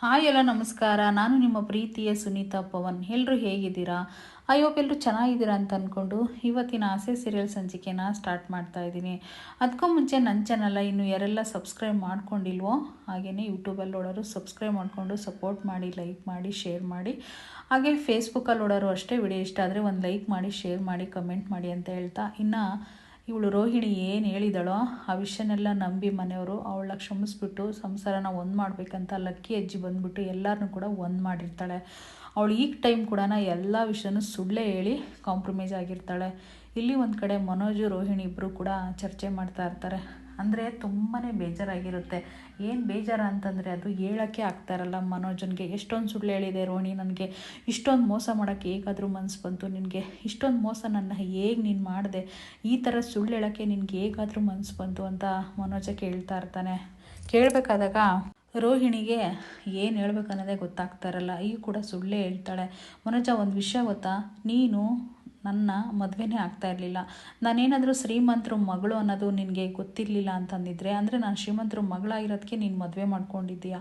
Hi ಎಲ್ಲ ನಮಸ್ಕಾರ. ನಾನು ನಿಮ್ಮ ಪ್ರೀತಿಯ ಸುನೀತಾ ಪವನ್. ಎಲ್ಲರೂ ಹೇಗಿದ್ದೀರಾ? ಐ ಹೋಪ್ ಎಲ್ಲರೂ ಚೆನ್ನಾಗಿದ್ದೀರಾ ಅಂತ ಅಂದ್ಕೊಂಡು ಇವತ್ತಿನ ಆಸೆ ಸೀರಿಯಲ್ ಸಂಚಿಕೆನ ಸ್ಟಾರ್ಟ್ ಮಾಡ್ತಾ ಇದ್ದೀನಿ. ಅದಕ್ಕೂ ಮುಂಚೆ ನನ್ನ ಚಾನಲ್ಲ ಇನ್ನು ಯಾರೆಲ್ಲ ಸಬ್ಸ್ಕ್ರೈಬ್ ಮಾಡ್ಕೊಂಡಿಲ್ವೋ ಹಾಗೆಯೇ ಯೂಟ್ಯೂಬಲ್ಲಿ ನೋಡೋರು ಸಬ್ಸ್ಕ್ರೈಬ್ ಮಾಡಿಕೊಂಡು ಸಪೋರ್ಟ್ ಮಾಡಿ ಲೈಕ್ ಮಾಡಿ ಶೇರ್ ಮಾಡಿ. ಹಾಗೆ ಫೇಸ್ಬುಕ್ಕಲ್ಲಿ ನೋಡೋರು ಅಷ್ಟೇ ವಿಡಿಯೋ ಇಷ್ಟ ಆದರೆ ಒಂದು ಲೈಕ್ ಮಾಡಿ ಶೇರ್ ಮಾಡಿ ಕಮೆಂಟ್ ಮಾಡಿ ಅಂತ ಹೇಳ್ತಾ ಇನ್ನು ಇವಳು ರೋಹಿಣಿ ಏನು ಹೇಳಿದಳೋ, ಆ ವಿಷಯನೆಲ್ಲ ನಂಬಿ ಮನೆಯವರು ಅವಳ ಕ್ಷಮಿಸ್ಬಿಟ್ಟು ಸಂಸಾರನ ಒಂದು ಮಾಡಬೇಕಂತ ಲಕ್ಕಿ ಅಜ್ಜಿ ಬಂದ್ಬಿಟ್ಟು ಎಲ್ಲರನ್ನೂ ಕೂಡ ಒಂದು ಮಾಡಿರ್ತಾಳೆ. ಅವಳು ಈಗ ಟೈಮ್ ಕೂಡ ಎಲ್ಲ ವಿಷಯನೂ ಸುಳ್ಳೇ ಹೇಳಿ ಕಾಂಪ್ರಮೈಸ್ ಆಗಿರ್ತಾಳೆ. ಇಲ್ಲಿ ಒಂದು ಕಡೆ ಮನೋಜು, ರೋಹಿಣಿ ಇಬ್ಬರು ಕೂಡ ಚರ್ಚೆ ಮಾಡ್ತಾ ಇರ್ತಾರೆ. ಅಂದರೆ ತುಂಬಾ ಬೇಜಾರಾಗಿರುತ್ತೆ. ಏನು ಬೇಜಾರ ಅಂತಂದರೆ ಅದು ಹೇಳೋಕ್ಕೆ ಆಗ್ತಾ ಇರಲ್ಲ ಮನೋಜನ್ಗೆ. ಎಷ್ಟೊಂದು ಸುಳ್ಳು ಹೇಳಿದೆ ರೋಣಿ ನನಗೆ. ಇಷ್ಟೊಂದು ಮೋಸ ಮಾಡೋಕ್ಕೆ ಹೇಗಾದರೂ ಮನಸ್ಸು ಬಂತು ನಿನಗೆ. ಇಷ್ಟೊಂದು ಮೋಸ ನನ್ನ ಹೇಗೆ ನೀನು ಮಾಡಿದೆ? ಈ ಥರ ಸುಳ್ಳು ಹೇಳೋಕ್ಕೆ ನಿನಗೆ ಹೇಗಾದರೂ ಮನಸ್ಸು ಬಂತು ಅಂತ ಮನೋಜ ಕೇಳ್ತಾ ಇರ್ತಾನೆ. ಕೇಳಬೇಕಾದಾಗ ರೋಹಿಣಿಗೆ ಏನು ಹೇಳ್ಬೇಕನ್ನೋದೇ ಗೊತ್ತಾಗ್ತಾ ಇರಲ್ಲ. ಈಗ ಕೂಡ ಸುಳ್ಳೇ ಹೇಳ್ತಾಳೆ. ಮನೋಜ, ಒಂದು ವಿಷಯ ಗೊತ್ತಾ? ನೀನು ನನ್ನ ಮದುವೆನೇ ಆಗ್ತಾ ಇರಲಿಲ್ಲ. ನಾನೇನಾದರೂ ಶ್ರೀಮಂತರು ಮಗಳು ಅನ್ನೋದು ನಿನಗೆ ಗೊತ್ತಿರಲಿಲ್ಲ ಅಂತಂದಿದ್ರೆ, ಅಂದರೆ ನಾನು ಶ್ರೀಮಂತರು ಮಗಳಾಗಿರೋದಕ್ಕೆ ನೀನು ಮದುವೆ ಮಾಡ್ಕೊಂಡಿದ್ದೀಯಾ?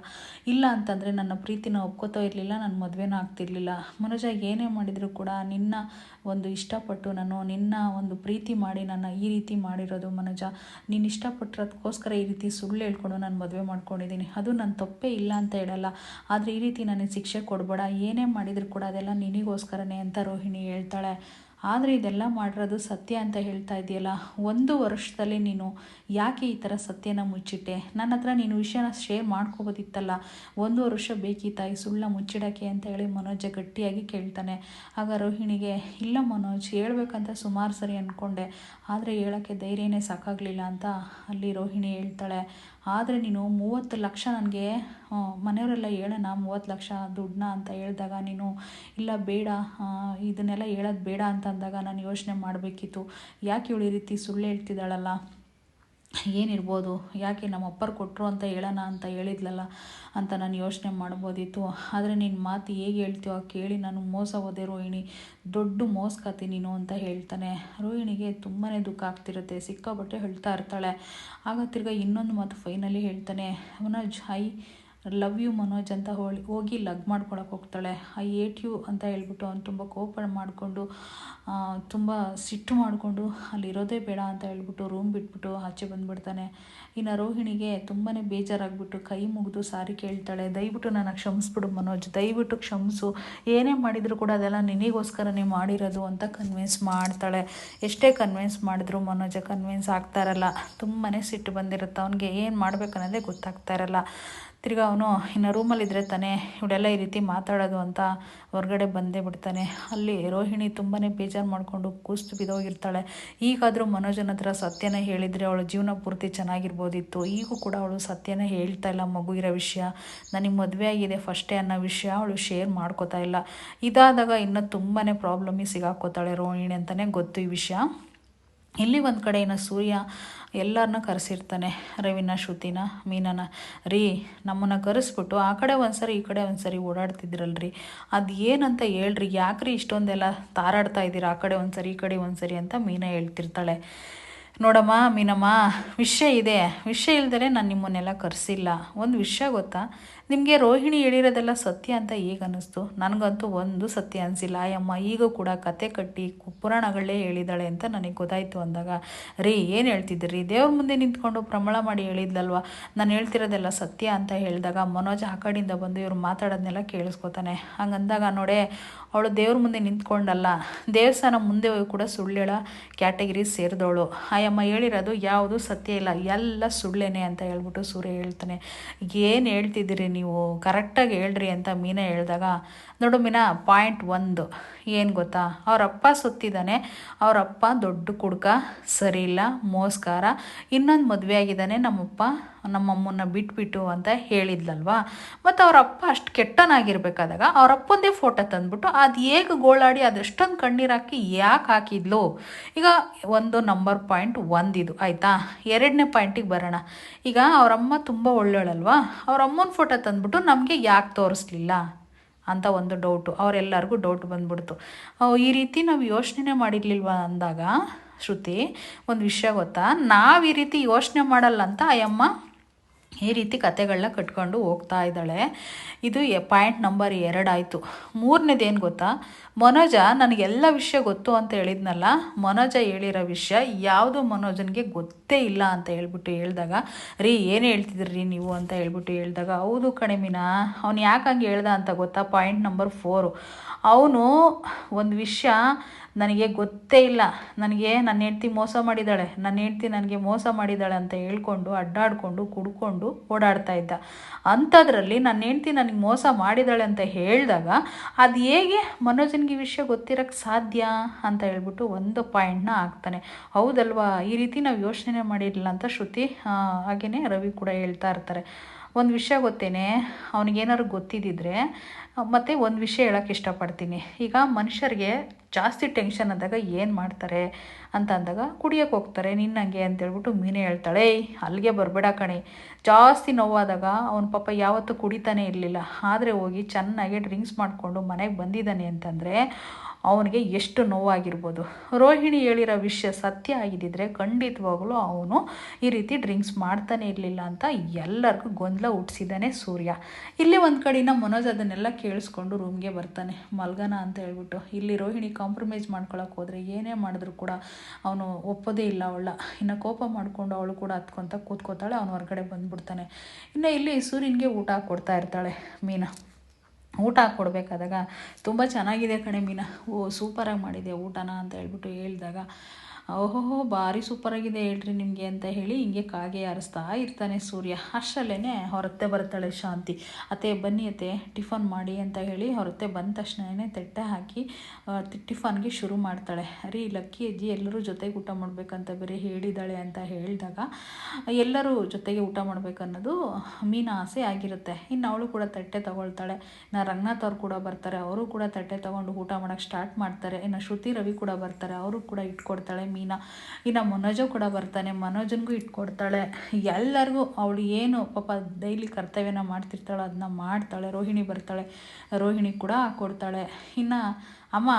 ಇಲ್ಲ ಅಂತಂದರೆ ನನ್ನ ಪ್ರೀತಿನ ಒಪ್ಕೋತಾ ಇರಲಿಲ್ಲ ನನ್ನ ಮದುವೆನೂ ಆಗ್ತಿರ್ಲಿಲ್ಲ. ಮನೋಜ, ಏನೇ ಮಾಡಿದರೂ ಕೂಡ ನಿನ್ನ ಒಂದು ಇಷ್ಟಪಟ್ಟು ನಾನು ನಿನ್ನ ಒಂದು ಪ್ರೀತಿ ಮಾಡಿ ನನ್ನ ಈ ರೀತಿ ಮಾಡಿರೋದು ಮನೋಜ. ನೀನು ಇಷ್ಟಪಟ್ಟಿರೋದಕ್ಕೋಸ್ಕರ ಈ ರೀತಿ ಸುಳ್ಳು ಹೇಳ್ಕೊಂಡು ನಾನು ಮದುವೆ ಮಾಡ್ಕೊಂಡಿದ್ದೀನಿ. ಅದು ನನ್ನ ತಪ್ಪೇ ಇಲ್ಲ ಅಂತ ಹೇಳಲ್ಲ. ಆದರೆ ಈ ರೀತಿ ನನಗೆ ಶಿಕ್ಷೆ ಕೊಡಬೇಡ. ಏನೇ ಮಾಡಿದರೂ ಕೂಡ ಅದೆಲ್ಲ ನಿನಗೋಸ್ಕರನೇ ಅಂತ ರೋಹಿಣಿ ಹೇಳ್ತಾಳೆ. ಆದರೆ ಇದೆಲ್ಲ ಮಾಡಿರೋದು ಸತ್ಯ ಅಂತ ಹೇಳ್ತಾ ಇದೆಯಲ್ಲ ಒಂದು ವರ್ಷದಲ್ಲಿ ನೀನು ಯಾಕೆ ಈ ಥರ ಸತ್ಯನ ಮುಚ್ಚಿಟ್ಟೆ? ನನ್ನ ಹತ್ರ ನೀನು ವಿಷಯನ ಶೇರ್ ಮಾಡ್ಕೋಬೋದಿತ್ತಲ್ಲ, ಒಂದು ವರ್ಷ ಬೇಕಿ ತಾಯಿ, ಸುಳ್ಳ ಮುಚ್ಚಿಡೋಕ್ಕೆ ಅಂತ ಹೇಳಿ ಮನೋಜ ಗಟ್ಟಿಯಾಗಿ ಕೇಳ್ತಾನೆ. ಆಗ ರೋಹಿಣಿಗೆ, ಇಲ್ಲ ಮನೋಜ್, ಹೇಳ್ಬೇಕಂತ ಸುಮಾರು ಸರಿ ಅಂದ್ಕೊಂಡೆ ಆದರೆ ಹೇಳೋಕ್ಕೆ ಧೈರ್ಯನೇ ಸಾಕಾಗಲಿಲ್ಲ ಅಂತ ಅಲ್ಲಿ ರೋಹಿಣಿ ಹೇಳ್ತಾಳೆ. ಆದರೆ ನೀನು ಮೂವತ್ತು ಲಕ್ಷ ನನಗೆ ಮನೆಯವರೆಲ್ಲ ಹೇಳೋಣ, ಮೂವತ್ತು ಲಕ್ಷ ದುಡ್ಡನ್ನ ಅಂತ ಹೇಳಿದಾಗ ನೀನು, ಇಲ್ಲ ಬೇಡ ಇದನ್ನೆಲ್ಲ ಹೇಳೋದು ಬೇಡ ಅಂತ ಅಂದಾಗ ನಾನು ಯೋಚನೆ ಮಾಡಬೇಕಿತ್ತು. ಯಾಕೆ ಇವಳು ಈ ರೀತಿ ಸುಳ್ಳು ಹೇಳ್ತಿದ್ದಾಳಲ್ಲ? ಏನಿರ್ಬೋದು? ಯಾಕೆ ನಮ್ಮ ಅಪ್ಪರು ಕೊಟ್ಟರು ಅಂತ ಹೇಳೋಣ ಅಂತ ಹೇಳಿದ್ಲಲ್ಲ, ಅಂತ ನಾನು ಯೋಚನೆ ಮಾಡ್ಬೋದಿತ್ತು. ಆದರೆ ನಿನ್ನ ಮಾತು ಹೇಗೆ ಹೇಳ್ತೀವೋ ಕೇಳಿ ನಾನು ಮೋಸ ಹೋದೆ ರೋಹಿಣಿ. ದೊಡ್ಡ ಮೋಸ್ಕತಿ ನೀನು ಅಂತ ಹೇಳ್ತಾನೆ. ರೋಹಿಣಿಗೆ ತುಂಬಾ ದುಃಖ ಆಗ್ತಿರುತ್ತೆ. ಸಿಕ್ಕಾಬಟ್ಟೆ ಹೇಳ್ತಾ ಇರ್ತಾಳೆ. ಆಗ ತಿರ್ಗ ಇನ್ನೊಂದು ಮಾತು ಫೈನಲಿ ಹೇಳ್ತಾನೆ. ಅವನ ಐ ಲವ್ ಯು ಮನೋಜ್ ಅಂತ ಹೋಳಿ, ಹೋಗಿ ಲಗ್ ಮಾಡ್ಕೊಳಕ್ಕೆ ಹೋಗ್ತಾಳೆ. ಐ ಏಟ್ ಯು ಅಂತ ಹೇಳ್ಬಿಟ್ಟು ಅವ್ನು ತುಂಬ ಕೋಪ ಮಾಡಿಕೊಂಡು ತುಂಬ ಸಿಟ್ಟು ಮಾಡಿಕೊಂಡು ಅಲ್ಲಿರೋದೇ ಬೇಡ ಅಂತ ಹೇಳ್ಬಿಟ್ಟು ರೂಮ್ ಬಿಟ್ಬಿಟ್ಟು ಆಚೆ ಬಂದುಬಿಡ್ತಾನೆ. ಇನ್ನು ರೋಹಿಣಿಗೆ ತುಂಬಾ ಬೇಜಾರಾಗ್ಬಿಟ್ಟು ಕೈ ಮುಗಿದು ಸಾರಿ ಕೇಳ್ತಾಳೆ. ದಯವಿಟ್ಟು ನನ್ನ ಕ್ಷಮಿಸ್ಬಿಡು ಮನೋಜ್, ದಯವಿಟ್ಟು ಕ್ಷಮಿಸು. ಏನೇ ಮಾಡಿದರೂ ಕೂಡ ಅದೆಲ್ಲ ನಿನಗೋಸ್ಕರನೇ ಮಾಡಿರೋದು ಅಂತ ಕನ್ವಿನ್ಸ್ ಮಾಡ್ತಾಳೆ. ಎಷ್ಟೇ ಕನ್ವಿನ್ಸ್ ಮಾಡಿದ್ರು ಮನೋಜ ಕನ್ವಿನ್ಸ್ ಆಗ್ತಾ ಇರಲ್ಲ. ತುಂಬಾ ಸಿಟ್ಟು ಬಂದಿರುತ್ತೆ. ಅವನಿಗೆ ಏನು ಮಾಡ್ಬೇಕನ್ನೋದೇ ಗೊತ್ತಾಗ್ತಾ ಇರಲ್ಲ. ತಿರ್ಗಿ ಅವನು ಇನ್ನು ರೂಮಲ್ಲಿದ್ದರೆ ತಾನೇ ಇವಳೆಲ್ಲ ಈ ರೀತಿ ಮಾತಾಡೋದು ಅಂತ ಹೊರಗಡೆ ಬಂದೇ ಬಿಡ್ತಾನೆ. ಅಲ್ಲಿ ರೋಹಿಣಿ ತುಂಬಾ ಬೇಜಾರು ಮಾಡಿಕೊಂಡು ಕೂಸ್ತು ಬಿದ್ದೋಗಿರ್ತಾಳೆ. ಈಗಾದರೂ ಮನೋಜನ ಹತ್ರ ಸತ್ಯನ ಹೇಳಿದರೆ ಅವಳ ಜೀವನ ಪೂರ್ತಿ ಚೆನ್ನಾಗಿರ್ಬೋದಿತ್ತು. ಈಗೂ ಕೂಡ ಅವಳು ಸತ್ಯನ ಹೇಳ್ತಾ ಇಲ್ಲ ಮಗು ಇರೋ ವಿಷಯ. ನನಗೆ ಮದುವೆ ಆಗಿದೆ ಫಸ್ಟೇ ಅನ್ನೋ ವಿಷಯ ಅವಳು ಶೇರ್ ಮಾಡ್ಕೋತಾ ಇಲ್ಲ. ಇದಾದಾಗ ಇನ್ನೂ ತುಂಬಾ ಪ್ರಾಬ್ಲಮಿಗೆ ಸಿಗಾಕೋತಾಳೆ ರೋಹಿಣಿ ಅಂತಲೇ ಗೊತ್ತು ಈ ವಿಷಯ. ಇಲ್ಲಿ ಒಂದು ಕಡೆ ಏನೋ ಸೂರ್ಯ ಎಲ್ಲರನ್ನ ಕರೆಸಿರ್ತಾನೆ, ರವಿನ, ಶ್ರುತಿನ, ಮೀನನ. ರೀ, ನಮ್ಮನ್ನು ಕರೆಸ್ಬಿಟ್ಟು ಆ ಕಡೆ ಒಂದ್ಸರಿ, ಈ ಕಡೆ ಒಂದ್ಸರಿ ಓಡಾಡ್ತಿದ್ರಲ್ರಿ. ಅದು ಏನಂತ ಹೇಳ್ರಿ? ಯಾಕ್ರಿ ಇಷ್ಟೊಂದೆಲ್ಲ ತಾರಾಡ್ತಾ ಇದ್ದೀರಾ? ಆ ಕಡೆ ಒಂದು ಸರಿ ಈ ಕಡೆ ಒಂದು ಸರಿ ಅಂತ ಮೀನ ಹೇಳ್ತಿರ್ತಾಳೆ. ನೋಡಮ್ಮ, ಮೀನಮ್ಮ, ವಿಷಯ ಇದೆ. ವಿಷಯ ಇಲ್ದರೆ ನಾನು ನಿಮ್ಮನ್ನೆಲ್ಲ ಕರೆಸಿಲ್ಲ. ಒಂದು ವಿಷಯ ಗೊತ್ತಾ? ನಿಮಗೆ ರೋಹಿಣಿ ಹೇಳಿರೋದೆಲ್ಲ ಸತ್ಯ ಅಂತ ಈಗ ಅನ್ನಿಸ್ತು? ನನಗಂತೂ ಒಂದು ಸತ್ಯ ಅನಿಸಿಲ್ಲ. ಆಯಮ್ಮ ಈಗ ಕೂಡ ಕತೆ ಕಟ್ಟಿ ಪುರಾಣಗಳೇ ಹೇಳಿದಾಳೆ ಅಂತ ನನಗೆ ಗೊತ್ತಾಯಿತು ಅಂದಾಗ. ರೀ, ಏನು ಹೇಳ್ತಿದ್ದೀರಿ? ದೇವ್ರ ಮುಂದೆ ನಿಂತ್ಕೊಂಡು ಪ್ರಮಾಣ ಮಾಡಿ ಹೇಳಿದ್ಲಲ್ವ? ನಾನು ಹೇಳ್ತಿರೋದೆಲ್ಲ ಸತ್ಯ ಅಂತ ಹೇಳಿದಾಗ ಮನೋಜ್ ಆ ಕಡೆಯಿಂದ ಬಂದು ಇವ್ರು ಮಾತಾಡೋದನ್ನೆಲ್ಲ ಕೇಳಿಸ್ಕೊತಾನೆ. ಹಂಗಂದಾಗ ನೋಡೇ, ಅವಳು ದೇವ್ರ ಮುಂದೆ ನಿಂತ್ಕೊಂಡಲ್ಲ. ದೇವಸ್ಥಾನ ಮುಂದೆ ಹೋಗಿ ಕೂಡ ಸುಳ್ಳೇಳ ಕ್ಯಾಟಗಿರಿ ಸೇರಿದವಳು. ಆಯಮ್ಮ ಹೇಳಿರೋದು ಯಾವುದು ಸತ್ಯ ಇಲ್ಲ. ಎಲ್ಲ ಸುಳ್ಳೇನೆ ಅಂತ ಹೇಳ್ಬಿಟ್ಟು ಸೂರ್ಯ ಹೇಳ್ತಾನೆ. ಏನು ಹೇಳ್ತಿದ್ದೀರಿ ನೀವು? ಕರೆಕ್ಟಾಗಿ ಹೇಳ್ರಿ ಅಂತ ಮೀನಾ ಹೇಳಿದಾಗ, ನೋಡು ಮೀನಾ ಪಾಯಿಂಟ್ ಒಂದು. ಏನು ಗೊತ್ತಾ? ಅವರಪ್ಪ ಸುತ್ತಿದ್ದಾನೆ. ಅವರಪ್ಪ ದೊಡ್ಡ ಕುಡ್ಕ ಸರಿ ಇಲ್ಲ ಮೋಸ್ಕಾರ. ಇನ್ನೊಂದು ಮದುವೆ ಆಗಿದ್ದಾನೆ ನಮ್ಮಪ್ಪ, ನಮ್ಮಮ್ಮನ್ನ ಬಿಟ್ಬಿಟ್ಟು ಅಂತ ಹೇಳಿದ್ಲಲ್ವಾ? ಮತ್ತು ಅವರಪ್ಪ ಅಷ್ಟು ಕೆಟ್ಟನಾಗಿರ್ಬೇಕಾದಾಗ ಅವರಪ್ಪಂದೇ ಫೋಟೋ ತಂದ್ಬಿಟ್ಟು ಅದು ಹೇಗೆ ಗೋಳಾಡಿ ಅದೆಷ್ಟೊಂದು ಕಣ್ಣೀರು ಹಾಕಿ ಯಾಕೆ ಹಾಕಿದ್ಲು? ಈಗ ಒಂದು ನಂಬರ್ ಪಾಯಿಂಟ್ ಒಂದಿದು ಆಯಿತಾ? ಎರಡನೇ ಪಾಯಿಂಟಿಗೆ ಬರೋಣ. ಈಗ ಅವರಮ್ಮ ತುಂಬ ಒಳ್ಳೊಳಲ್ವಾ? ಅವರಮ್ಮನ ಫೋಟೋ ತಂದ್ಬಿಟ್ಟು ನಮಗೆ ಯಾಕೆ ತೋರಿಸ್ಲಿಲ್ಲ ಅಂತ ಒಂದು ಡೌಟು ಅವರೆಲ್ಲರಿಗೂ ಡೌಟ್ ಬಂದ್ಬಿಡ್ತು. ಈ ರೀತಿ ನಾವು ಯೋಚನೆ ಮಾಡಿರ್ಲಿಲ್ವ ಅಂದಾಗ, ಶ್ರುತಿ, ಒಂದು ವಿಷಯ ಗೊತ್ತಾ? ನಾವು ಈ ರೀತಿ ಯೋಚನೆ ಮಾಡಲ್ಲ ಅಂತ ಅಯ್ಯಮ್ಮ ಈ ರೀತಿ ಕತೆಗಳನ್ನ ಕಟ್ಕೊಂಡು ಹೋಗ್ತಾ ಇದ್ದಾಳೆ. ಇದು ಪಾಯಿಂಟ್ ನಂಬರ್ ಎರಡಾಯಿತು ಮೂರನೇದೇನು ಗೊತ್ತಾ? ಮನೋಜ ನನಗೆಲ್ಲ ವಿಷಯ ಗೊತ್ತು ಅಂತ ಹೇಳಿದ್ನಲ್ಲ? ಮನೋಜ ಹೇಳಿರೋ ವಿಷಯ ಯಾವುದು ಮನೋಜನಿಗೆ ಗೊತ್ತೇ ಇಲ್ಲ ಅಂತ ಹೇಳ್ಬಿಟ್ಟು ಹೇಳಿದಾಗ, ರೀ, ಏನು ಹೇಳ್ತಿದ್ರಿ ನೀವು ಅಂತ ಹೇಳ್ಬಿಟ್ಟು ಹೇಳಿದಾಗ, ಹೌದು ಕಣಿಮಿನ ಮೀನಾ, ಅವ್ನು ಯಾಕೆ ಹಂಗೆ ಹೇಳ್ದ ಅಂತ ಗೊತ್ತಾ? ಪಾಯಿಂಟ್ ನಂಬರ್ ಫೋರು ಅವನು ಒಂದು ವಿಷಯ ನನಗೆ ಗೊತ್ತೇ ಇಲ್ಲ. ನನಗೆ ನನ್ನ ಹೆಂಡ್ತಿ ಮೋಸ ಮಾಡಿದ್ದಾಳೆ. ನನ್ನ ಹೆಂಡ್ತಿ ನನಗೆ ಮೋಸ ಮಾಡಿದ್ದಾಳೆ ಅಂತ ಹೇಳ್ಕೊಂಡು, ಅಡ್ಡಾಡಿಕೊಂಡು, ಕುಡ್ಕೊಂಡು ಓಡಾಡ್ತಾ ಇದ್ದ. ಅಂಥದ್ರಲ್ಲಿ ನನ್ನ ಹೆಂಡ್ತಿ ನನಗೆ ಮೋಸ ಮಾಡಿದ್ದಾಳೆ ಅಂತ ಹೇಳಿದಾಗ ಅದು ಹೇಗೆ ಮನೋಜನಿಗೆ ವಿಷಯ ಗೊತ್ತಿರೋಕ್ಕೆ ಸಾಧ್ಯ ಅಂತ ಹೇಳ್ಬಿಟ್ಟು ಒಂದು ಪಾಯಿಂಟ್ನ ಹಾಕ್ತಾನೆ. ಹೌದಲ್ವಾ? ಈ ರೀತಿ ನಾವು ಯೋಚನೆ ಮಾಡಿರಲಿಲ್ಲ ಅಂತ ಶ್ರುತಿ ಹಾಗೆಯೇ ರವಿ ಕೂಡ ಹೇಳ್ತಾ ಇರ್ತಾರೆ. ಒಂದು ವಿಷಯ ಗೊತ್ತೇನೆ, ಅವನಿಗೇನಾದ್ರು ಗೊತ್ತಿದ್ದಿದ್ರೆ, ಮತ್ತು ಒಂದು ವಿಷಯ ಹೇಳೋಕ್ಕೆ ಇಷ್ಟಪಡ್ತೀನಿ. ಈಗ ಮನುಷ್ಯರಿಗೆ ಜಾಸ್ತಿ ಟೆನ್ಷನ್ ಅಂದಾಗ ಏನು ಮಾಡ್ತಾರೆ ಅಂತ ಅಂದಾಗ ಕುಡಿಯೋಕೆ ಹೋಗ್ತಾರೆ ನಿನ್ನಂಗೆ ಅಂತೇಳ್ಬಿಟ್ಟು ಮೀನೇ ಹೇಳ್ತಾಳೆ ಅಲ್ಲಿಗೆ ಬರಬೇಡ ಕಣೆ. ಜಾಸ್ತಿ ನೋವಾದಾಗ ಅವನ ಪಾಪ ಯಾವತ್ತೂ ಕುಡಿತಾನೆ ಇರಲಿಲ್ಲ. ಆದರೆ ಹೋಗಿ ಚೆನ್ನಾಗಿ ಡ್ರಿಂಕ್ಸ್ ಮಾಡಿಕೊಂಡು ಮನೆಗೆ ಬಂದಿದ್ದಾನೆ ಅಂತಂದರೆ ಅವನಿಗೆ ಎಷ್ಟು ನೋವಾಗಿರ್ಬೋದು. ರೋಹಿಣಿ ಹೇಳಿರೋ ವಿಷಯ ಸತ್ಯ ಆಗಿದ್ದಿದ್ರೆ ಖಂಡಿತವಾಗ್ಲೂ ಅವನು ಈ ರೀತಿ ಡ್ರಿಂಕ್ಸ್ ಮಾಡ್ತಾನೆ ಇರಲಿಲ್ಲ ಅಂತ ಎಲ್ಲರಿಗೂ ಗೊಂದಲ ಹುಟ್ಟಿಸಿದ್ದಾನೆ ಸೂರ್ಯ. ಇಲ್ಲಿ ಒಂದು ಕಡೆನ ಮನೋಜ್ ಅದನ್ನೆಲ್ಲ ಕೇಳಿಸ್ಕೊಂಡು ರೂಮ್ಗೆ ಬರ್ತಾನೆ. ಮಲ್ಗನ ಅಂತ ಹೇಳ್ಬಿಟ್ಟು, ಇಲ್ಲಿ ರೋಹಿಣಿ ಕಾಂಪ್ರಮೈಸ್ ಮಾಡ್ಕೊಳಕ್ಕೆ ಹೋದರೆ ಏನೇ ಮಾಡಿದ್ರು ಕೂಡ ಅವನು ಒಪ್ಪೋದೇ ಇಲ್ಲ ಅವಳ. ಇನ್ನು ಕೋಪ ಮಾಡಿಕೊಂಡು ಅವಳು ಕೂಡ ಹತ್ಕೊತ ಕೂತ್ಕೋತಾಳೆ, ಅವನು ಹೊರಗಡೆ ಬಂದ್ಬಿಡ್ತಾನೆ. ಇನ್ನು ಇಲ್ಲಿ ಸೂರ್ಯನಿಗೆ ಊಟ ಕೊಡ್ತಾ ಇರ್ತಾಳೆ ಮೀನಾ. ಊಟ ಕೊಡಬೇಕಾದಾಗ ತುಂಬ ಚೆನ್ನಾಗಿದೆ ಕಣೆ ಮೀನಾ. ಓ ಸೂಪರಾಗಿ ಮಾಡಿದೆ ಊಟನ ಅಂತ ಹೇಳ್ಬಿಟ್ಟು ಹೇಳಿದಾಗ. ಓಹೋಹೋ ಭಾರಿ ಸೂಪರಾಗಿದೆ ಹೇಳ್ರಿ ನಿಮಗೆ ಅಂತ ಹೇಳಿ ಹಿಂಗೆ ಕಾಗೆ ಹಾರಿಸ್ತಾ ಇರ್ತಾನೆ ಸೂರ್ಯ. ಅಷ್ಟರಲ್ಲೇ ಹೊರತ್ತೆ ಬರ್ತಾಳೆ ಶಾಂತಿ. ಅತ್ತೆ, ಬನ್ನಿ ಅತ್ತೆ, ಟಿಫನ್ ಮಾಡಿ ಅಂತ ಹೇಳಿ ಹೊರತ್ತೆ ಬಂದ ತಕ್ಷಣ ತಟ್ಟೆ ಹಾಕಿ ಟಿಫನ್ಗೆ ಶುರು ಮಾಡ್ತಾಳೆ. ರೀ ಲಕ್ಕಿ ಅಜ್ಜಿ, ಎಲ್ಲರೂ ಜೊತೆಗೆ ಊಟ ಮಾಡಬೇಕಂತ ಬೇರೆ ಹೇಳಿದ್ದಾಳೆ ಅಂತ ಹೇಳಿದಾಗ, ಎಲ್ಲರೂ ಜೊತೆಗೆ ಊಟ ಮಾಡಬೇಕನ್ನೋದು ಮೀನ ಆಸೆ ಆಗಿರುತ್ತೆ. ಇನ್ನು ಅವಳು ಕೂಡ ತಟ್ಟೆ ತಗೊಳ್ತಾಳೆ. ನಾ ರಂಗನಾಥ್ ಅವ್ರು ಕೂಡ ಬರ್ತಾರೆ. ಅವರು ಕೂಡ ತಟ್ಟೆ ತಗೊಂಡು ಊಟ ಮಾಡೋಕ್ಕೆ ಸ್ಟಾರ್ಟ್ ಮಾಡ್ತಾರೆ. ಇನ್ನು ಶ್ರುತಿ ರವಿ ಕೂಡ ಬರ್ತಾರೆ. ಅವರು ಕೂಡ ಇಟ್ಕೊಡ್ತಾಳೆ ಮೀನಾ. ಇನ್ನು ಮನೋಜು ಕೂಡ ಬರ್ತಾನೆ. ಮನೋಜನ್ಗೂ ಇಟ್ಕೊಡ್ತಾಳೆ. ಎಲ್ಲರಿಗೂ ಅವಳು ಏನು ಪಾಪ ಡೈಲಿ ಕರ್ತವ್ಯನ ಮಾಡ್ತಿರ್ತಾಳೆ ಅದನ್ನ ಮಾಡ್ತಾಳೆ. ರೋಹಿಣಿ ಬರ್ತಾಳೆ. ರೋಹಿಣಿ ಕೂಡ ಕೊಡ್ತಾಳೆ. ಇನ್ನು ಅಮ್ಮ,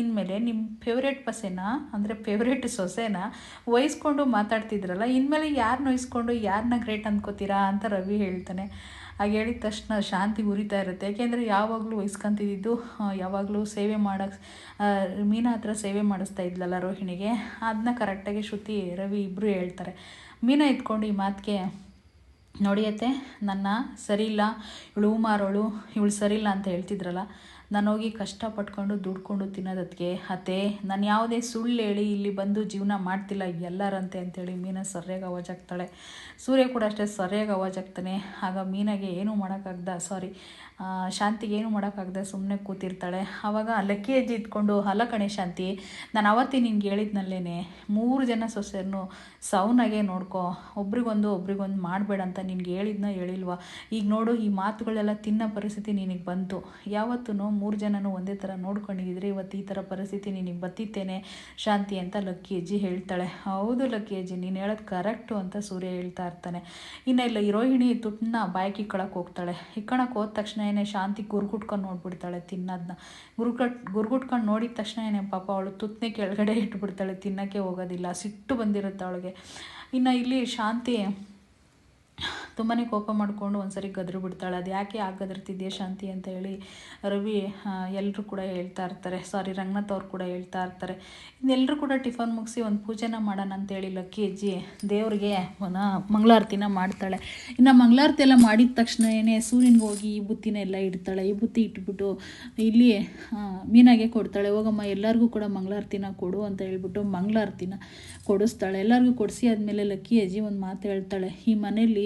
ಇನ್ಮೇಲೆ ನಿಮ್ಮ ಫೇವ್ರೇಟ್ ಪಸೆನ? ಅಂದರೆ ಫೇವ್ರೇಟ್ ಸೊಸೆನ? ವಹಿಸ್ಕೊಂಡು ಮಾತಾಡ್ತಿದ್ರಲ್ಲ. ಇನ್ಮೇಲೆ ಯಾರನ್ನ ವಹಿಸ್ಕೊಂಡು ಯಾರನ್ನ ಗ್ರೇಟ್ ಅಂದ್ಕೋತೀರಾ ಅಂತ ರವಿ ಹೇಳ್ತಾನೆ. ಹಾಗೆ ಹೇಳಿದ ತಕ್ಷಣ ಶಾಂತಿ ಉರಿತಾ ಇರುತ್ತೆ. ಯಾಕೆಂದರೆ ಯಾವಾಗಲೂ ವಹಿಸ್ಕೊಂತಿದ್ದು ಯಾವಾಗಲೂ ಸೇವೆ ಮಾಡೋಕ್ಕೆ ಮೀನಾ ಹತ್ರ ಸೇವೆ ಮಾಡಿಸ್ತಾ ಇದ್ಲಲ್ಲ ರೋಹಿಣಿಗೆ. ಅದನ್ನ ಕರೆಕ್ಟಾಗಿ ಶ್ರುತಿ, ರವಿ ಇಬ್ಬರು ಹೇಳ್ತಾರೆ. ಮೀನಾ ಇದ್ಕೊಂಡು ಈ ಮಾತಿಗೆ ನೋಡಿಯತ್ತೆ ನನ್ನ ಸರಿಯಿಲ್ಲ, ಇವಳು ಮಾರೋಳು ಇವಳು ಸರಿಯಿಲ್ಲ ಅಂತ ಹೇಳ್ತಿದ್ರಲ್ಲ ನಾನು ಹೋಗಿ ಕಷ್ಟಪಟ್ಕೊಂಡು ದುಡ್ಕೊಂಡು ತಿನ್ನೋದಕ್ಕೆ. ಅತ್ತೆ, ನಾನು ಯಾವುದೇ ಸುಳ್ಳು ಹೇಳಿ ಇಲ್ಲಿ ಬಂದು ಜೀವನ ಮಾಡ್ತಿಲ್ಲ ಎಲ್ಲರಂತೆ ಅಂತೇಳಿ ಮೀನ ಸರಿಯಾಗಿ ಅವಾಜ್ ಆಗ್ತಾಳೆ ಸೂರ್ಯ ಕೂಡ ಅಷ್ಟೇ ಸರಿಯಾಗಿ ಅವಾಜ್ ಆಗ್ತಾನೆ ಆಗ ಮೀನಾಗೆ ಏನೂ ಮಾಡೋಕ್ಕಾಗ್ದ ಸಾರಿ ಶಾಂತಿಗೆ ಏನು ಮಾಡೋಕ್ಕಾಗದೆ ಸುಮ್ಮನೆ ಕೂತಿರ್ತಾಳೆ. ಆವಾಗ ಲಕ್ಕಿ ಅಜ್ಜಿ ಇದ್ಕೊಂಡು, ಅಲ್ಲ ಕಣೆ ಶಾಂತಿ, ನಾನು ಅವತ್ತೇ ನಿನ್ಗೆ ಹೇಳಿದ್ನಲ್ಲೇ ಮೂರು ಜನ ಸೊಸೆಯನ್ನು ಸೌನಾಗೆ ನೋಡ್ಕೊ. ಒಬ್ರಿಗೊಂದು ಒಬ್ರಿಗೊಂದು ಮಾಡಬೇಡ ಅಂತ ನಿನ್ಗೆ ಹೇಳಿದ್ನ ಹೇಳಿಲ್ವಾ? ಈಗ ನೋಡು, ಈ ಮಾತುಗಳೆಲ್ಲ ತಿನ್ನೋ ಪರಿಸ್ಥಿತಿ ನಿನಗೆ ಬಂತು. ಯಾವತ್ತೂ ಮೂರು ಜನನೂ ಒಂದೇ ಥರ ನೋಡ್ಕೊಂಡಿದ್ರೆ ಇವತ್ತು ಈ ಥರ ಪರಿಸ್ಥಿತಿ ನಿನಗೆ ಬತ್ತಿತ್ತೇನೆ ಶಾಂತಿ ಅಂತ ಲಕ್ಕಿ ಅಜ್ಜಿ ಹೇಳ್ತಾಳೆ. ಹೌದು ಲಕ್ಕಿ ಅಜ್ಜಿ, ನೀನು ಹೇಳೋದು ಕರೆಕ್ಟು ಅಂತ ಸೂರ್ಯ ಹೇಳ್ತಾ ಇರ್ತಾನೆ. ಇನ್ನು ಇಲ್ಲ, ಈ ರೋಹಿಣಿ ತುಟ್ಟನ್ನ ಇಕ್ಕೊಳಕ್ಕೆ ಹೋಗ್ತಾಳೆ. ಇಕ್ಕಳಕ್ಕೆ ಹೋದ ತಕ್ಷಣ ಏನೇ ಶಾಂತಿ ಗುರುಗುಟ್ಕೊಂಡು ನೋಡ್ಬಿಡ್ತಾಳೆ ತಿನ್ನೋದನ್ನ ಗುರುಗಟ್, ಗುರುಗುಟ್ಕೊಂಡು ನೋಡಿದ ತಕ್ಷಣ ಏನೇ ಪಾಪ ಅವಳು ತುತ್ತನೆ ಕೆಳಗಡೆ ಇಟ್ಬಿಡ್ತಾಳೆ ತಿನ್ನೋಕ್ಕೆ ಹೋಗೋದಿಲ್ಲ. ಸಿಟ್ಟು ಬಂದಿರುತ್ತೆ ಅವಳಿಗೆ. ಇನ್ನು ಇಲ್ಲಿ ಶಾಂತಿ ತುಂಬಾ ಕೋಪ ಮಾಡಿಕೊಂಡು ಒಂದ್ಸರಿ ಗದ್ರು ಬಿಡ್ತಾಳೆ. ಅದು ಯಾಕೆ ಆ ಗದರ್ತಿದ್ದೆ ಶಾಂತಿ ಅಂತ ಹೇಳಿ ರವಿ ಎಲ್ಲರೂ ಕೂಡ ಹೇಳ್ತಾ ಇರ್ತಾರೆ. ಸಾರಿ ರಂಗನಾಥ್ ಅವ್ರು ಕೂಡ ಹೇಳ್ತಾ ಇರ್ತಾರೆ. ಇನ್ನೆಲ್ಲರೂ ಕೂಡ ಟಿಫನ್ ಮುಗಿಸಿ ಒಂದು ಪೂಜೆನ ಮಾಡೋಣ ಅಂತೇಳಿ ಲಕ್ಕಿ ಅಜ್ಜಿ ದೇವ್ರಿಗೆ ಮಂಗಳಾರತಿನ ಮಾಡ್ತಾಳೆ. ಇನ್ನು ಮಂಗಳಾರತಿ ಎಲ್ಲ ಮಾಡಿದ ತಕ್ಷಣ ಏನೇ ಸೂರ್ಯನಿಗೆ ಹೋಗಿ ಈ ಬುತ್ತಿನ ಎಲ್ಲ ಇಡ್ತಾಳೆ. ಈ ಬುತ್ತಿ ಇಟ್ಬಿಟ್ಟು ಇಲ್ಲಿ ಮೀನಾಗೆ ಕೊಡ್ತಾಳೆ. ಹೋಗಮ್ಮ, ಎಲ್ಲರಿಗೂ ಕೂಡ ಮಂಗಳಾರತಿನ ಕೊಡು ಅಂತ ಹೇಳ್ಬಿಟ್ಟು ಮಂಗಳಾರತಿನ ಕೊಡಿಸ್ತಾಳೆ. ಎಲ್ಲರಿಗೂ ಕೊಡಿಸಿ ಆದಮೇಲೆ ಲಕ್ಕಿ ಅಜ್ಜಿ ಒಂದು ಮಾತು ಹೇಳ್ತಾಳೆ. ಈ ಮನೇಲಿ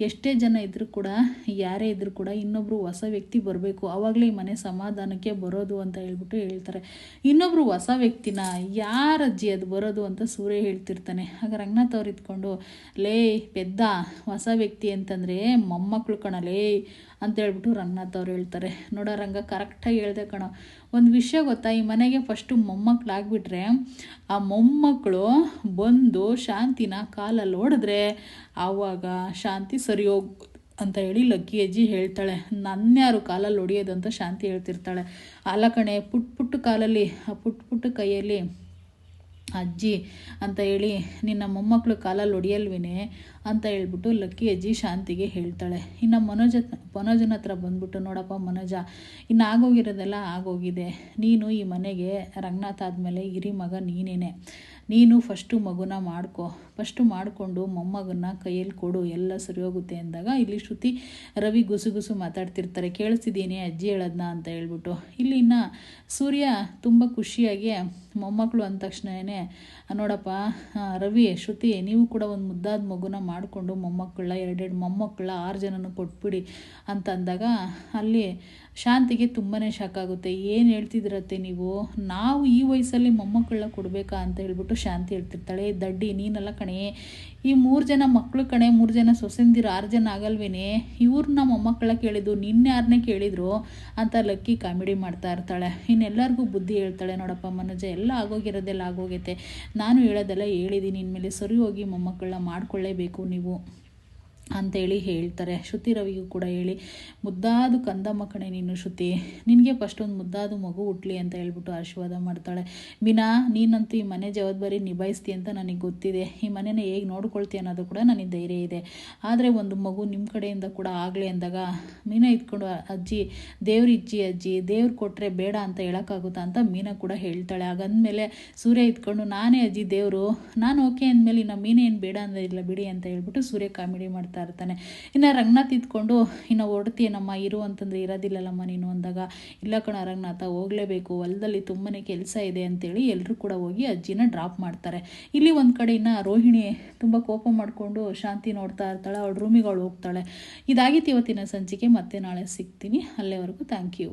ಎಷ್ಟೇ ಜನ ಇದ್ದರೂ ಕೂಡ, ಯಾರೇ ಇದ್ದರೂ ಕೂಡ ಇನ್ನೊಬ್ಬರು ಹೊಸ ವ್ಯಕ್ತಿ ಬರಬೇಕು. ಆವಾಗಲೇ ಮನೆ ಸಮಾಧಾನಕ್ಕೆ ಬರೋದು ಅಂತ ಹೇಳ್ಬಿಟ್ಟು ಹೇಳ್ತಾರೆ. ಇನ್ನೊಬ್ಬರು ಹೊಸ ವ್ಯಕ್ತಿನ ಯಾರ ಅಜ್ಜಿ ಅದು ಬರೋದು ಅಂತ ಸೂರ್ಯ ಹೇಳ್ತಿರ್ತಾನೆ. ಆಗ ರಂಗನಾಥ್ ಅವ್ರು ಇದ್ಕೊಂಡು, ಲೇ ಪೆದ್ದ, ಹೊಸ ವ್ಯಕ್ತಿ ಅಂತಂದರೆ ಮೊಮ್ಮಕ್ಕಳು ಕಣಲೇ ಅಂತ ಹೇಳ್ಬಿಟ್ಟು ರಂಗನಾಥ್ ಅವ್ರು ಹೇಳ್ತಾರೆ. ನೋಡೋ ರಂಗ ಕರೆಕ್ಟಾಗಿ ಹೇಳ್ದೆ ಕಣ. ಒಂದು ವಿಷಯ ಗೊತ್ತಾ, ಈ ಮನೆಗೆ ಫಸ್ಟು ಮೊಮ್ಮಕ್ಕಳಾಗ್ಬಿಟ್ರೆ ಆ ಮೊಮ್ಮಕ್ಕಳು ಬಂದು ಶಾಂತಿನ ಕಾಲಲ್ಲಿ ಓಡಿದ್ರೆ, ಆವಾಗ ಶಾಂತಿ ಸರಿ ಅಂತ ಹೇಳಿ ಲಕ್ಕಿ ಅಜ್ಜಿ ಹೇಳ್ತಾಳೆ. ನನ್ಯಾರು ಕಾಲಲ್ಲಿ ಹೊಡೆಯೋದಂತ ಶಾಂತಿ ಹೇಳ್ತಿರ್ತಾಳೆ. ಅಲ್ಲ ಕಣೆ, ಪುಟ್ ಪುಟ್ಟ ಕಾಲಲ್ಲಿ ಆ ಪುಟ್ ಪುಟ್ಟ ಕೈಯಲ್ಲಿ ಅಜ್ಜಿ ಅಂತ ಹೇಳಿ ನಿನ್ನ ಮೊಮ್ಮಕ್ಕಳು ಕಾಲಲ್ಲಿ ಹೊಡಿಯಲ್ವೇನೆ ಅಂತ ಹೇಳ್ಬಿಟ್ಟು ಲಕ್ಕಿ ಅಜ್ಜಿ ಶಾಂತಿಗೆ ಹೇಳ್ತಾಳೆ. ಇನ್ನು ಮನೋಜ, ಮನೋಜನ ಹತ್ರ ಬಂದ್ಬಿಟ್ಟು ನೋಡಪ್ಪ ಮನೋಜ, ಇನ್ನು ಆಗೋಗಿರೋದೆಲ್ಲ ಆಗೋಗಿದೆ. ನೀನು ಈ ಮನೆಗೆ ರಂಗನಾಥ ಆದಮೇಲೆ ಹಿರಿ ಮಗ, ನೀನೇನೆ. ನೀನು ಫಸ್ಟು ಮಗುನ ಮಾಡ್ಕೊ, ಫಸ್ಟು ಮಾಡಿಕೊಂಡು ಮೊಮ್ಮಗನ್ನ ಕೈಯಲ್ಲಿ ಕೊಡು, ಎಲ್ಲ ಸರಿ ಹೋಗುತ್ತೆ ಅಂದಾಗ ಇಲ್ಲಿ ಶ್ರುತಿ ರವಿ ಗುಸುಗುಸು ಗುಸು ಮಾತಾಡ್ತಿರ್ತಾರೆ. ಕೇಳಿಸಿದ್ದೀನಿ ಅಜ್ಜಿ ಹೇಳೋದನ್ನ ಅಂತ ಹೇಳ್ಬಿಟ್ಟು. ಇಲ್ಲಿ ಇನ್ನು ಸೂರ್ಯ ತುಂಬ ಖುಷಿಯಾಗಿ ಮೊಮ್ಮಕ್ಕಳು ಅಂದ ತಕ್ಷಣವೇ ನೋಡಪ್ಪ ರವಿ, ಶ್ರುತಿ, ನೀವು ಕೂಡ ಒಂದು ಮುದ್ದಾದ ಮಗುನ ಮಾಡಿಕೊಂಡು ಮೊಮ್ಮಕ್ಕಳ ಎರಡೆರಡು ಮೊಮ್ಮಕ್ಕಳ ಆರು ಜನನೂ ಕೊಟ್ಬಿಡಿ ಅಂತ ಅಂದಾಗ ಅಲ್ಲಿ ಶಾಂತಿಗೆ ತುಂಬಾ ಶಾಕ್ ಆಗುತ್ತೆ. ಏನು ಹೇಳ್ತಿದ್ರತ್ತೆ ನೀವು? ನಾವು ಈ ವಯಸ್ಸಲ್ಲಿ ಮೊಮ್ಮಕ್ಕಳನ್ನ ಕೊಡಬೇಕಾ ಅಂತ ಹೇಳ್ಬಿಟ್ಟು ಶಾಂತಿ ಹೇಳ್ತಿರ್ತಾಳೆ. ದಡ್ಡಿ, ನೀನೆಲ್ಲ ಕಣೆ. ಈ ಮೂರು ಜನ ಮಕ್ಕಳು ಕಣೆ, ಮೂರು ಜನ ಸೊಸೆಂದಿರು, ಆರು ಜನ ಆಗಲ್ವೇನೆ? ಇವ್ರನ್ನ ಮೊಮ್ಮಕ್ಕಳ ಕೇಳಿದ್ದು ನಿನ್ನಾರನ್ನೇ ಕೇಳಿದ್ರು ಅಂತ ಲಕ್ಕಿ ಕಾಮಿಡಿ ಮಾಡ್ತಾ ಇರ್ತಾಳೆ. ಇನ್ನೆಲ್ಲರಿಗೂ ಬುದ್ಧಿ ಹೇಳ್ತಾಳೆ, ನೋಡಪ್ಪ ಮನೋಜ, ಎಲ್ಲ ಆಗೋಗಿರೋದೆಲ್ಲ ಆಗೋಗೈತೆ. ನಾನು ಹೇಳೋದೆಲ್ಲ ಹೇಳಿದ್ದೀನಿ ಇನ್ಮೇಲೆ ಸರಿ ಹೋಗಿ ಮೊಮ್ಮಕ್ಕಳನ್ನ ಮಾಡ್ಕೊಳ್ಳೇಬೇಕು ನೀವು. ಅಂತೇಳಿ ಹೇಳ್ತಾರೆ. ಶ್ರುತಿ ರವಿಗೂ ಕೂಡ ಹೇಳಿ, ಮುದ್ದಾದ ಕಂದಮ್ಮ ಕಣೆ ನೀನು ಶ್ರುತಿ. ನಿನಗೆ ಫಸ್ಟ್ ಒಂದು ಮುದ್ದಾದ ಮಗು ಹುಟ್ಲಿ ಅಂತ ಹೇಳ್ಬಿಟ್ಟು ಆಶೀರ್ವಾದ ಮಾಡ್ತಾಳೆ. ಮೀನಾ, ನೀನಂತೂ ಈ ಮನೆ ಜವಾಬ್ದಾರಿ ನಿಭಾಯಿಸ್ತಿ ಅಂತ ನನಗೆ ಗೊತ್ತಿದೆ. ಈ ಮನೆನ ಹೇಗೆ ನೋಡ್ಕೊಳ್ತಿ ಅನ್ನೋದು ಕೂಡ ನನಗೆ ಧೈರ್ಯ ಇದೆ. ಆದರೆ ಒಂದು ಮಗು ನಿಮ್ಮ ಕಡೆಯಿಂದ ಕೂಡ ಆಗಲಿ ಅಂದಾಗ, ಮೀನಾ ಇದ್ಕೊಂಡು ಅಜ್ಜಿ, ದೇವ್ರ ಇಜ್ಜಿ ಅಜ್ಜಿ, ದೇವ್ರು ಕೊಟ್ಟರೆ ಬೇಡ ಅಂತ ಹೇಳೋಕ್ಕಾಗುತ್ತಾ ಅಂತ ಮೀನಾ ಕೂಡ ಹೇಳ್ತಾಳೆ. ಹಾಗಂದಮೇಲೆ ಸೂರ್ಯ ಇದ್ಕೊಂಡು, ನಾನೇ ಅಜ್ಜಿ ದೇವರು. ನಾನು ಓಕೆ ಅಂದಮೇಲೆ ಇನ್ನು ಮೀನೇನು ಬೇಡ ಅಂದಿಲ್ಲ ಬಿಡಿ ಅಂತ ಹೇಳ್ಬಿಟ್ಟು ಸೂರ್ಯ ಕಾಮಿಡಿ ಮಾಡ್ತಾ ಇರ್ತಾನೆ. ಇನ್ನು ರಂಗನಾಥ್ ಇದ್ಕೊಂಡು, ಇನ್ನು ಹೊಡ್ತೀಯನಮ್ಮ ಇರು ಅಂತಂದ್ರೆ ಇರೋದಿಲ್ಲಲ್ಲಮ್ಮ ನೀನು ಅಂದಾಗ, ಇಲ್ಲ ಕಣ ರಂಗನಾಥ, ಹೋಗಲೇಬೇಕು. ಹೊಲದಲ್ಲಿ ತುಂಬನೇ ಕೆಲಸ ಇದೆ ಅಂತೇಳಿ ಎಲ್ಲರೂ ಕೂಡ ಹೋಗಿ ಅಜ್ಜಿನ ಡ್ರಾಪ್ ಮಾಡ್ತಾರೆ. ಇಲ್ಲಿ ಒಂದು ಕಡೆ ಇನ್ನು ರೋಹಿಣಿ ತುಂಬ ಕೋಪ ಮಾಡಿಕೊಂಡು ಶಾಂತಿ ನೋಡ್ತಾ ಇರ್ತಾಳೆ, ಅವಳು ರೂಮಿಗೆ ಅವಳು ಹೋಗ್ತಾಳೆ. ಇದಾಗಿತ್ತು ಇವತ್ತಿನ ಸಂಚಿಕೆ. ಮತ್ತೆ ನಾಳೆ ಸಿಗ್ತೀನಿ. ಅಲ್ಲೇವರೆಗೂ ಥ್ಯಾಂಕ್ ಯು